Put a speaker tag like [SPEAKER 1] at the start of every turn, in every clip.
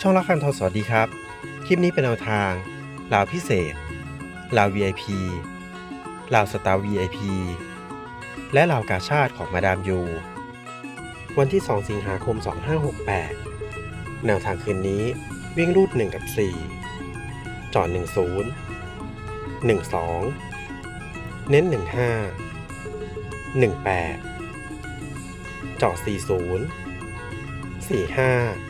[SPEAKER 1] ช่องละคันทอสวัสดีครับ คลิปนี้เป็นแนวทางลาวพิเศษลาว VIP ลาวสตาร์ VIP และลาวกาชาติของมาดามยู วันที่ 2 สิงหาคม 2568 แนวทางคืนนี้วิ่งรูด 1 กับ 4 จอด 10 12 เน้น 15 18 จอด 40 45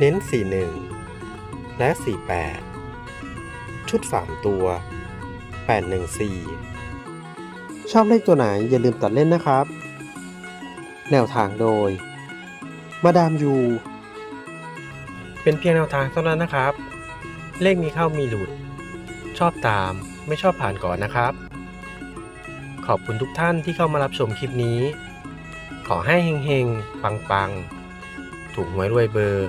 [SPEAKER 1] เน้น 41 และ 48 ชุด 3 ตัว 814 ชอบเลขตัวไหนอย่าลืมตัดเล่นนะครับ แนวทางโดย มาดามยู เป็นเพียงแนวทางเท่านั้นนะครับ เลขมีเข้ามีหลุด ชอบตามไม่ชอบผ่านก่อนนะครับ ขอบคุณทุกท่านที่เข้ามารับชมคลิปนี้ ขอให้เฮงๆ ปังๆ ถูกหวยรวยเบอร์